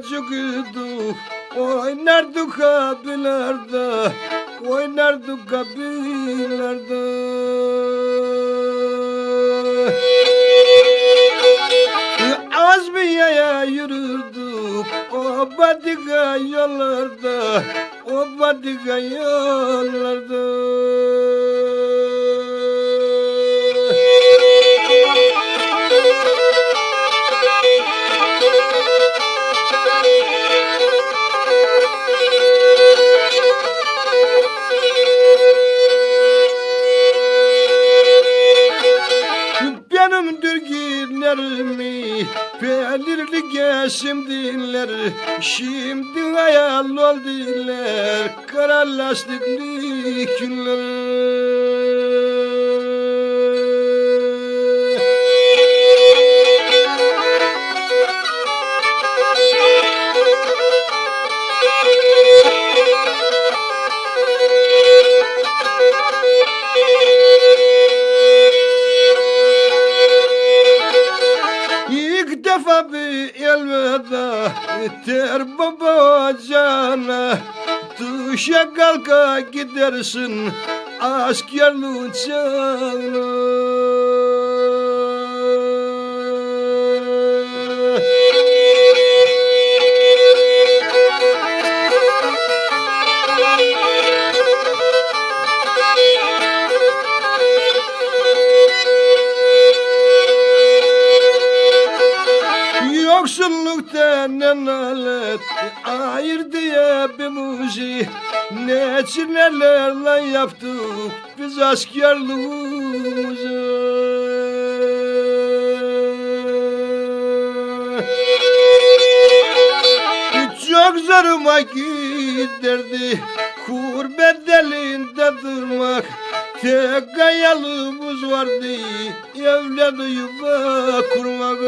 okuduk Oynardık abilerde Oynardık abilerde Azmiye'ye yürürdük O badika yollarda. O badika yollarda Benim dürgünlerimi Pelirli şimdiler Şimdi hayal oldular Kara lastikli günler defa bir elveda Ter baba cana. Düşe kalka gidersin Askerli uçağına Ne nalet Ayır diye bir muzi Ne çilelerle yaptık Biz askerliğimizi Çok zoruma giderdi Kurbet elinde durmak. Tek hayalimiz vardı Evladı yuva kurmak